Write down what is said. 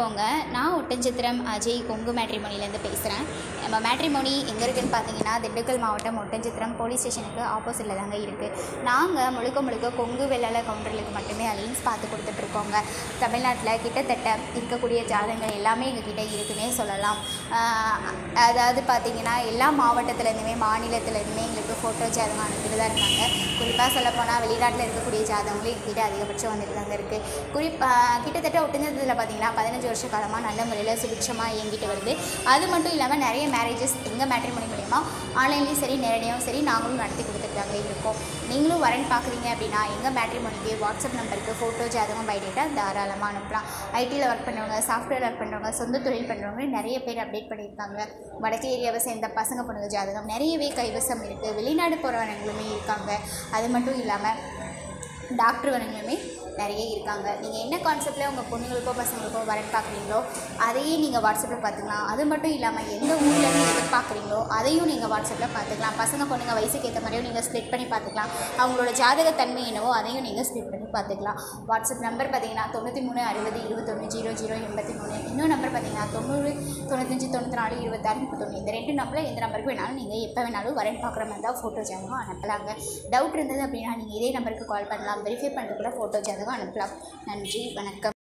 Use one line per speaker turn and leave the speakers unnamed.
வணக்கங்க நான் ஒட்டஞ்சத்திரம் அஜய் கொங்கு மேட்ரிமோனிலேருந்து பேசுகிறேன் நம்ம மேட்ரிமோனி எங்கே இருக்குன்னு பார்த்தீங்கன்னா திண்டுக்கல் மாவட்டம் ஒட்டஞ்சத்திரம் போலீஸ் ஸ்டேஷனுக்கு ஆப்போசிட்டில் தாங்க இருக்குது நாங்கள் முழுக்க முழுக்க கொங்கு வெள்ளாள கவுண்டர்களுக்கு மட்டுமே அலைன்ஸ் பார்த்து கொடுத்துட்ருக்கோங்க. தமிழ்நாட்டில் கிட்டத்தட்ட இருக்கக்கூடிய ஜாதகங்கள் எல்லாமே எங்ககிட்ட இருக்குன்னே சொல்லலாம். அதாவது பார்த்தீங்கன்னா எல்லா மாவட்டத்துலேருந்துமே மாநிலத்துலேருந்துமே எங்களுக்கு ஃபோட்டோ ஜாதகம் அனுப்பிட்டு தான் இருக்காங்க. குறிப்பாக சொல்லப்போனால் வெளிநாட்டில் இருக்கக்கூடிய ஜாதகங்களும் எங்ககிட்ட அதிகபட்சம் வந்துட்டு தாங்க இருக்குது குறிப்பாக கிட்டத்தட்ட ஒட்டஞ்சத்தில் பார்த்தீங்கன்னா பதினஞ்சு வருஷ காலமாக நல்ல முறையில் சுபிட்சமாக இயங்கிட்டு வருது. அது மட்டும் இல்லாமல் நிறைய மேரேஜஸ் எங்கள் மேட்ரிமோனி மூலிமா ஆன்லைன்லேயும் சரி நேரடியாகவும் சரி நாங்களும் நடத்தி கொடுத்துட்டு இருக்கோம். நீங்களும் வரன் பார்க்குறீங்க அப்படின்னா எங்கள் மேட்ரிமோனிக்கு வாட்ஸ்அப் நம்பருக்கு ஃபோட்டோ ஜாதகம் பைடேட்டா தாராளமாக அனுப்பலாம். ஐடியில் ஒர்க் பண்ணுறவங்க சாஃப்ட்வேர் ஒர்க் பண்ணுறவங்க சொந்த தொழில் பண்ணுறவங்க நிறைய பேர் அப்டேட் பண்ணியிருக்காங்க. வடக்கு ஏரியாவை சேர்ந்த பசங்க பொண்ணுங்க ஜாதகம் நிறையவே கைவசம் இருக்குது வெளிநாடு போகிறவங்களுமே இருக்காங்க. அது மட்டும் இல்லாமல் டாக்டர் வரங்களுமே நிறைய இருக்காங்க. நீங்கள் என்ன கான்செப்டில் உங்கள் பொண்ணுங்களுக்கோ பசங்களுக்கோ வரன் பார்க்குறீங்களோ அதையே நீங்கள் வாட்ஸ்அப்பில் பார்த்துக்கலாம். அது மட்டும் இல்லாமல் எந்த ஊர்லேருந்து பார்க்குறீங்களோ அதையும் நீங்கள் வாட்ஸ்அப்பில் பார்த்துக்கலாம். பசங்க பொண்ணுங்க வயசுக்கு ஏற்ற மாதிரியும் நீங்கள் ஸ்ப்ளிட் பண்ணி பார்த்துக்கலாம். அவங்களோட ஜாதக தன்மை என்னவோ அதையும் நீங்கள் ஸ்ப்ளிட் பண்ணி பார்த்துக்கலாம். வாட்ஸ்அப் நம்பர் பார்த்தீங்கன்னா தொண்ணூற்றி மூணு அறுபது இருபத்தொன்று ஜீரோ ஜீரோ எண்பத்தி மூணு இன்னொரு நம்பர் பார்த்தீங்கன்னா தொண்ணூறு தொண்ணூத்தஞ்சு தொண்ணூற்றி நாலு இருபத்தாறு முப்பத்தொன்று இந்த ரெண்டு நம்பரில் எந்த நம்பருக்கு வேணாலும் நீங்கள் எப்போ வேணாலும் வரேன் பார்க்குற மாதிரி தான் ஃபோட்டோ ஜாதகம் அனுப்பலாங்க. டவுட் இருந்தது அப்படின்னா நீங்கள் இதே நம்பருக்கு கால் பண்ணலாம். வெரிஃபை பண்ணுறது கூட ஃபோட்டோ ஜாதகம் அனுப்பலாம். நன்றி வணக்கம்.